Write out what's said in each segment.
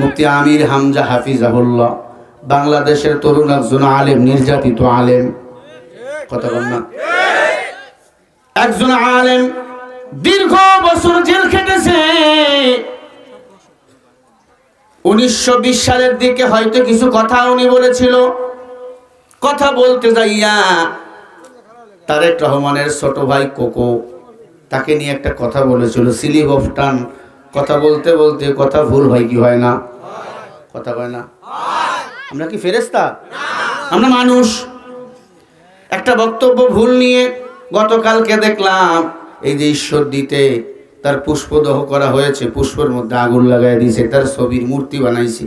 মুফতি আমির হামজা হাফিজাহুল্লাহ, বাংলাদেশের তরুণ একজন আলেম, নির্যাতিত আলেম। কথা বল না। একজন আলেম দীর্ঘ বছর জেল খেটেছে। উনিশশো বিশ সালের দিকে হয়তো কিছু কথা উনি বলেছিল। কথা বলতে যাইয়া তারেক রহমানের ছোট ভাই কোকো তাকে নিয়ে একটা কথা বলেছিল সিলিপ অফ টান কথা বলতে বলতে কথা ভুল হয় কি হয় না? কথা হয় না। আমরা কি ফেরেস্তা আমরা মানুষ। একটা বক্তব্য ভুল নিয়ে গতকালকে দেখলাম, এই যে ঈশ্বর দিতে তার পুষ্পদহ করা হয়েছে, পুষ্পের মধ্যে আগুন লাগাই দিয়েছে, তার ছবির মূর্তি বানাইছে।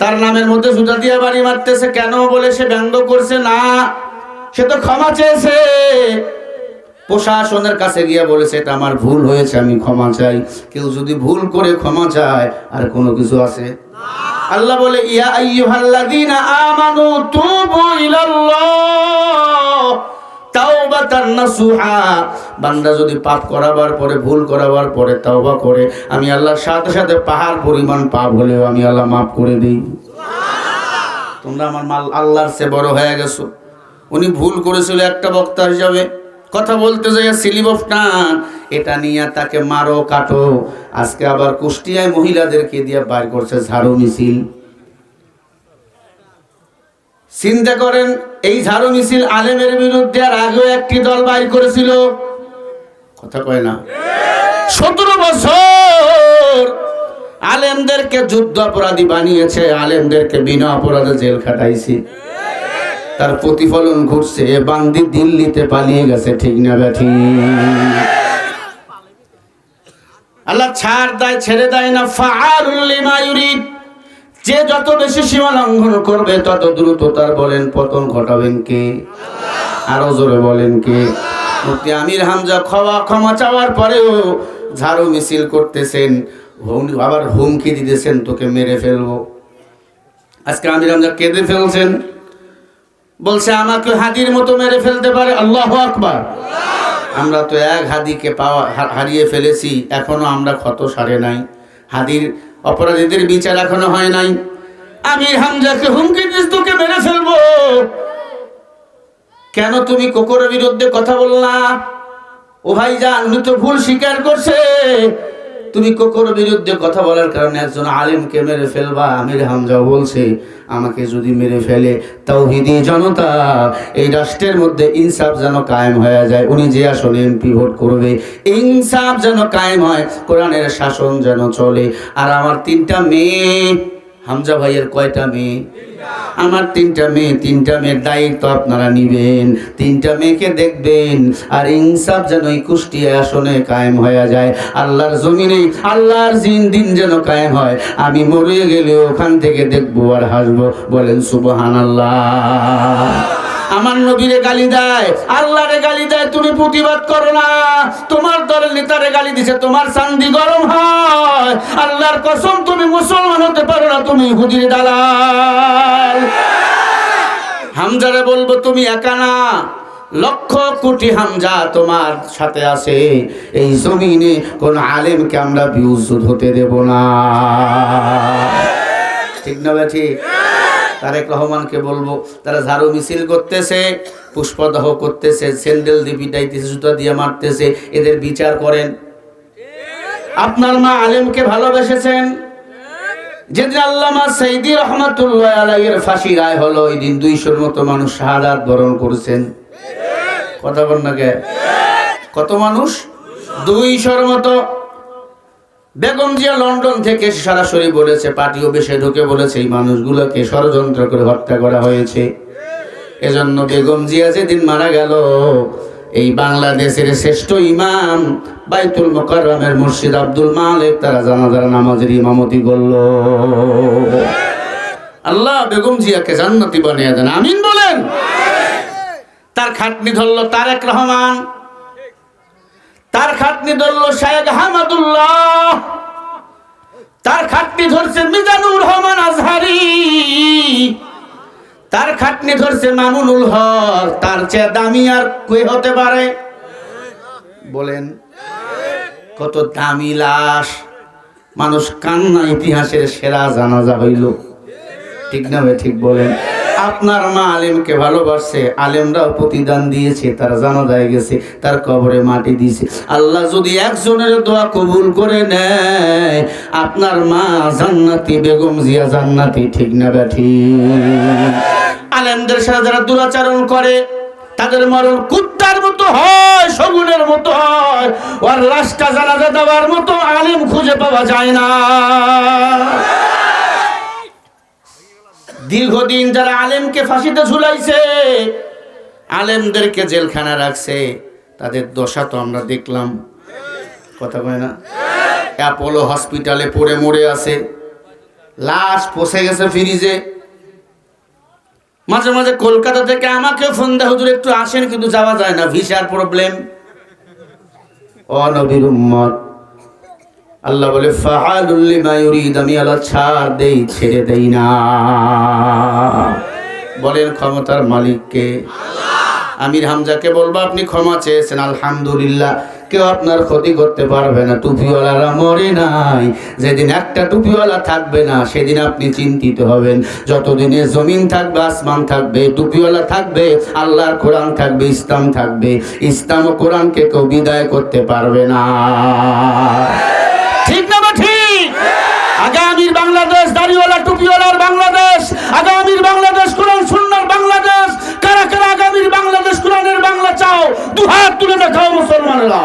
তার নামের মধ্যে জুতা দিয়ে বাড়ি মারতেছে, কেন বলে সে ব্যঙ্গ করছে না? সে তো ক্ষমা চেয়েছে। প্রশাসনের কাছে গিয়ে বলেছে, এটা আমার ভুল হয়েছে, আমি ক্ষমা চাই। কেউ যদি ভুল করে ক্ষমা চায়, আর কোনো কিছু আছে? আল্লাহ বলে, ইয়া আইয়ুহাল্লাযীনা আমানু তুবু ইলাল্লাহ তাওবাতান নাসুহা। বান্দা যদি পাপ করাবার পরে, ভুল করাবার পরে তাওবা করে, আমি আল্লাহর সাথে সাথে পাহাড় পরিমাণ পাপ হলেও আমি আল্লাহ মাফ করে দিই। তোমরা আমার মাল আল্লাহর সে বড় হয়ে গেছো। উনি ভুল করেছিল একটা বক্তা হিসাবে। কথা বলতে যাই সিলিপ অফ টান এটা নিয়ে তাকে মারো, কাটো। আজকে আবার কুষ্টিয়ায় মহিলাদেরকে দিয়ে বাইর করছে ঝাড়ু মিছিল। চিন্তা করেন, এই ঝাড়ু মিছিল আলেমের বিরুদ্ধে আর আগেও একটি দল বাইর করেছিল। কথা কয় না? সতেরো বছর আলেমদেরকে যুদ্ধ অপরাধী বানিয়েছে, আলেমদেরকে বিনা অপরাধে জেল খাটাইছি। তার প্রতিফলন ঘটছে। বান্দি দিল্লিতে পালিয়ে গেছে, ঠিক না ব্যাঠি আল্লাহ ছাড় দেয়, ছেড়ে দেয় না। ইউরিদ। যে যত বেশি সীমা লঙ্ঘন করবে, তত দ্রুত তার বলেন, পতন ঘটাবেন কে? আরও জোরে বলেন কে? মুফতি আমির হামজা ক্ষমা ক্ষমা চাওয়ার পরেও ঝাড়ু মিছিল করতেছেন। আবার হুমকি দিতেছেন, তোকে মেরে ফেলব। আজকে আমির হামজা কেঁদে ফেলছেন। বলছে আমাকে হাদির মতো মেরে ফেলতে পারে? আল্লাহ আকবার। আমরা তো এক হাদিকে পাওয়া হারিয়ে ফেলেছি এখনও আমরা ক্ষত সারে নাই। হাদির অপরাধীদের বিচার এখনও হয় নাই। আমি হামজাকে হুমকি দিস তোকে মেরে ফেলব। কেন তুমি কোকরের বিরুদ্ধে কথা বললা? ও ভাই যান উনি তো ভুল স্বীকার করছে। তুমি কোকর বিরুদ্ধে কথা বলার কারণে একজন আলেমকে মেরে ফেলবা? আমির হামজা বলছে, আমাকে যদি মেরে ফেলে তাওহিদি জনতা, এই রাষ্ট্রের মধ্যে ইনসাফ যেন কায়েম হয়ে যায়। উনি যে আসলে এমপি ভোট করবে, ইনসাফ যেন কায়েম হয়, কোরআনের শাসন যেন চলে। আর আমার তিনটা মেয়ে হামজা ভাইয়ের কয়টা মেয়ে? আমার তিনটা মেয়ে, তিনটা মেয়ের দায়িত্ব আপনারা নিবেন। তিনটা মেয়েকে দেখবেন আর ইনসাফ যেন এই কুষ্টিয়া আসনে কায়েম হয়ে যায়। আল্লাহর জমিনে, আল্লাহর জিন দিন যেন কায়েম হয়। আমি মরে গেলে ওখান থেকে দেখব আর হাসবো। বলেন সুবহান আল্লাহ আমার নবীরে গালি দেয়, আল্লাহরে গালি দেয়, তুমি প্রতিবাদ করো না। তোমার দলের নেতারে গালি দিছে, তোমার চান্দি গরম হয়। আল্লাহর কসম, তুমি মুসলমান হতে পারো না, তুমি হুদির দালাল। হামজারে বলব, তুমি একা না। লক্ষ কোটি হামজা তোমার সাথে আছে। এই জমিনে কোন আলেমকে আমরা বিউজুদ হতে দেব না। ঠিক না ঠিক? তারেক রহমানকে বলব, তারা ঝাড়ু মিছিল করতেছে, পুষ্পদাহ করতেছে, স্যান্ডেল দিয়ে পিটাইতেছে, জুতা দিয়ে মারতেছে, এদের বিচার করেন। আপনার মা আলেমকে ভালোবেসেছেন? যেদিন আল্লামা সৈদি রহমাতুল্লাহ আলাইয়ের ফাঁসি রায় হলো, ওই দিন দুইশোর মতো মানুষ শাহাদাত বরণ করেছেন। কথা বল না কত মানুষ? দুইশোর মতো। বেগম জিয়া লন্ডন থেকে সরাসরি বলেছে, পার্টি অফিসে ঢুকে বলেছে, এই মানুষগুলোকে ষড়যন্ত্র করে হত্যা করা হয়েছে। এজন্য বেগম জিয়া যেদিন মারা গেল, এই বাংলাদেশের শ্রেষ্ঠ ইমাম বাইতুল মোকাররমের মুর্শিদ আব্দুল মালিক, তারা জানাজার নামাজের ইমামতি করল। আল্লাহ বেগম জিয়াকে জান্নাতি বানিয়ে দেন। আমিন বলেন। তার খাটনি ধরল তারেক রহমান। তার খাটনি ধরলো শায়েখ হামাদুল্লাহ তার খাটনি ধরছে মিজানুর রহমান আজহারি। তার খাটনি ধরছে মামুনুল হক। তার চেয়ে দামি আর কে হতে পারে? বলেন, কত দামি লাশ। মানুষ কান্না ইতিহাসের সেরা জানাজা হইল। ঠিক না ঠিক বলেন। আপনার মা আলেমকে ভালোবাসছে আলেমরাও প্রতিদান দিয়েছে, তারা জানা যায় গেছে, তার কবরে মাটি দিয়েছে। আল্লাহ যদি একজনের দোয়া কবুল করে নেয়, আপনার মা জান্নাতি, বেগম জিয়া জান্নাতি, ঠিক না ব্যাঠি আলেমদের সাথে যারা দুরাচরণ করে, তাদের মরণ কুত্তার মতো হয়, শগুনের মতো হয়, ওর লাশটা জানাজা দেওয়ার মতো আলেম খুঁজে পাওয়া যায় না। দীর্ঘদিন যারা আলেমকে ফাঁসিতে ঝুলাইছে, আলেমদেরকে জেলখানা রাখছে, তাদের দশা তো আমরা দেখলাম। কথা কয় না? অ্যাপোলো হসপিটালে পড়ে মরে আছে। লাশ পচে গেছে ফ্রিজে। মাঝে মাঝে কলকাতা থেকে আমাকে ফোন দেয়, হুজুর, একটু আসেন, কিন্তু যাওয়া যায় না, ভিসার প্রবলেম। অনবীর আল্লাহ বলে, ফাআলুল লিমা ইউরিদ, আমি আল্লাহ ছাড় দেই, ছেড়ে দেই না। বলেন ক্ষমতার মালিককে। আমির হামজাকে বলব, আপনি ক্ষমা চেয়েছেন, আলহামদুলিল্লাহ। কেউ আপনার ক্ষতি করতে পারবে না, টুপিওয়ালারা মরে নাই। যেদিন একটা টুপিওয়ালা থাকবে না, সেদিন আপনি চিন্তিত হবেন। যতদিনে জমিন থাকবে, আসমান থাকবে, টুপিওয়ালা থাকবে, আল্লাহর কোরআন থাকবে, ইসলাম থাকবে, ইসলাম ও কোরআনকে কেউ বিদায় করতে পারবে না ঠিক না বা ঠিক আগামীর বাংলাদেশ দাড়িওয়ালা টুপিওয়ালার বাংলাদেশ আগামীর বাংলাদেশ কোরআন সুন্নার বাংলাদেশ। কারা কারা আগামীর বাংলাদেশ কোরআনের বাংলা চাও? দুহাত তুলে দেখাও মুসলমানেরা।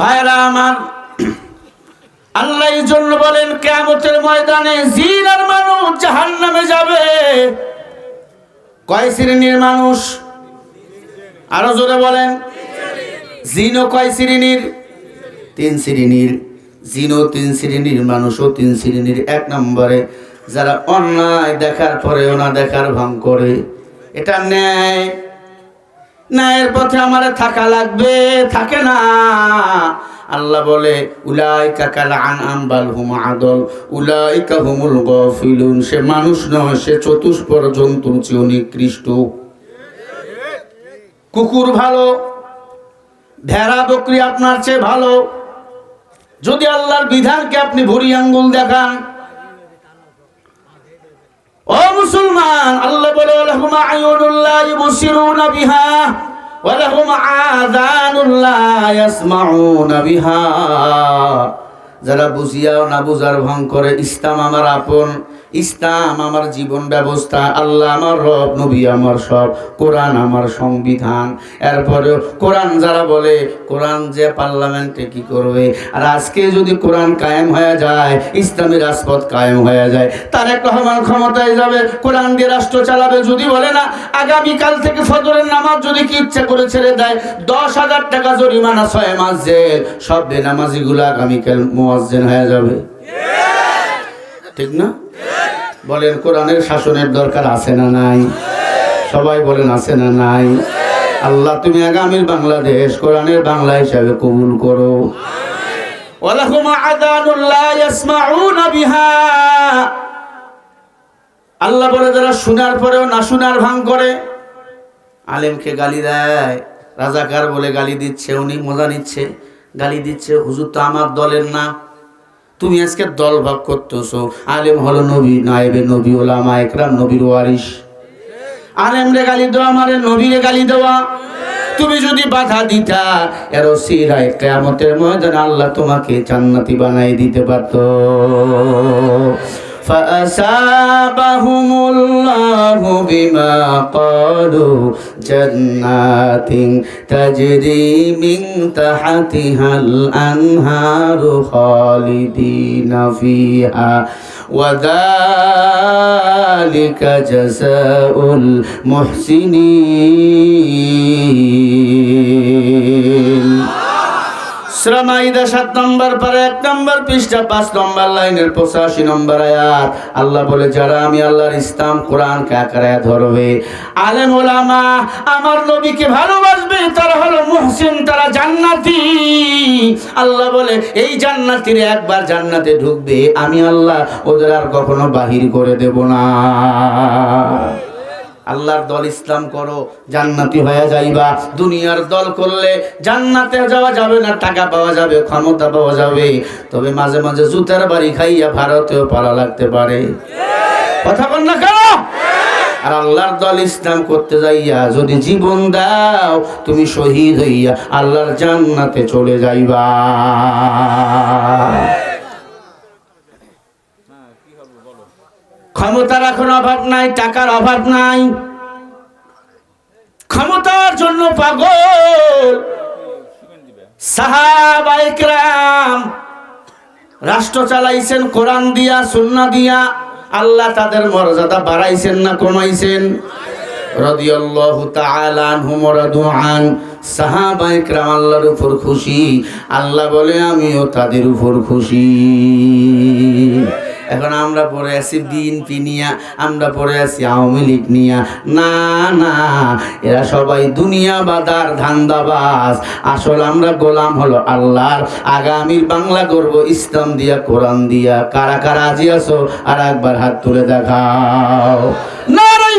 ভাইরা আমার, আল্লাহ জন্য বলেন কেমতের ময়দানে জিন জাহান নামে যাবে। কয় শ্রেণির মানুষ? আরও জোরে বলেন। জিনও কয় শ্রেণির? তিন শ্রেণির। জিনও তিন শ্রেণির মানুষও তিন শ্রেণির এক নম্বরে। যারা অন্যায় দেখার পরেও না দেখার ভাঙ করে। এটা ন্যায়। ন্যায়ের পথে আমার থাকা লাগবে, থাকে না। আল্লাহ বলে, উলাইকা কাল আনআম বাল হুম আদল, উলাইকা হুমুল গফিলুন। সে মানুষ নয়, সে চতুষ্পর জন্তুর চেয়ে নিকৃষ্ট। কুকুর ভালো, ভেড়া বকরি আপনার চেয়ে ভালো। যদি আল্লাহর বিধানকে আপনি ভরি আঙ্গুল দেখান। ও মুসলমান, আল্লাহ বলে ইবসিরুনা বিহা। ওয়া লাহুম لا ইয়াসমাউনা বিহা যারা বুঝিয়াও না বুঝার ভং করে ইসলাম আমার আপন। ইসলাম আমার জীবন ব্যবস্থা, আল্লাহ আমার রব, নবী আমার সব, কোরআন আমার সংবিধান। এরপরে কোরআন যারা বলে, কোরআন যে পার্লামেন্টে কি করবে? আর আজকে যদি কোরআন কায়েম হয়ে যায়, ইসলামী রাজপথ কায়েম হয়ে যায় তার তারেক রহমান ক্ষমতায় যাবে, কোরআন দিয়ে রাষ্ট্র চালাবে যদি বলে না, আগামীকাল থেকে ফজরের নামাজ যদি কি ইচ্ছা করে ছেড়ে দেয়, দশ হাজার টাকা জরিমানা, ছয় মাস জেল, সব বেনামাজিগুলো আগামীকাল মোয়াজ্জেন হয়ে যাবে। ঠিক না? বলেন, কোরআনের শাসনের দরকার আছে না নাই? সবাই বলেন, আছে না নাই? আল্লাহ, তুমি আগামীর বাংলাদেশ কোরআনের বাংলা হিসাবে কবুল করো। আল্লাহ বলে, যারা শোনার পরেও না শোনার ভাঙ করে, আলেমকে গালি দেয়। রাজাকার বলে গালি দিচ্ছে, উনি মজা নিচ্ছে। গালি দিচ্ছে, হুজুর তো আমার দলের না। তুমি আজকে দল ভাগ করতেছো। আলেম হলো নবী নায়েবে নবী, ওলামা একরাম, নবীর ওয়ারিস আলেম রে গালি দেওয়া মানে নবীরে গালি দেওয়া। তুমি যদি বাধা দিতা, এর সিরায় কেয়ামতের ময়দান আল্লাহ তোমাকে জান্নাতি বানাই দিতে পারত। فأصابهم الله بما قالوا جنات تجري من تحتها الأنهار خالدين فيها وذلك جزاء المحسنين. সাত নম্বর এক নম্বর পৃষ্ঠা, পাঁচ নম্বর লাইনের পঁচাশি নম্বর বলে আমি ইসলাম ধরবে, আলেম ওলামা আমার নবীকে ভালোবাসবে, তারা হলো তারা জান্নাতি। আল্লাহ বলে, এই জান্নাতির একবার জান্নাতে ঢুকবে, আমি আল্লাহ ওদের আর কখনো বাহির করে দেব না। আল্লাহর দল ইসলাম করো, জান্নাতি হয়ে যাইবা। দুনিয়ার দল করলে জান্নাতে যাওয়া যাবে না, টাকা পাওয়া যাবে, ক্ষমতা পাওয়া যাবে। তবে মাঝে মাঝে জুতার বাড়ি খাইয়া ভারতেও পালা লাগতে পারে। কথা বল না কেন? আর আল্লাহর দল ইসলাম করতে যাইয়া যদি জীবন দাও, তুমি শহীদ হইয়া আল্লাহর জান্নাতে চলে যাইবা। ক্ষমতার এখন অভাব নাই টাকার অভাব নাই ক্ষমতার জন্য পাগল সাহাবাইকরাম রাষ্ট্র চালাইছেন কোরআন দিয়া সুন্না দিয়া আল্লাহ তাদের মর্যাদা বাড়াইছেন না কমাইছেন রাদিয়াল্লাহু তাআলা আনহুম ওয়া রাদু আন সাহাবায়ে کرام আল্লাহর উপর খুশি আল্লাহ বলে আমিও তাদের উপর খুশি এখন আমরা পড়ে আছি বিএনপি নিয়া আমরা পড়ে আছি আওয়ামী লীগ নিয়া। না না, এরা সবাই দুনিয়া বাদার ধান্দাবাজ। আসল আমরা গোলাম হলো আল্লাহর। আগামীর বাংলা করব ইসলাম দিয়া, কোরআন দিয়া। কারা কারা আজি আছো? আর একবার হাত তুলে দেখাও। নারাই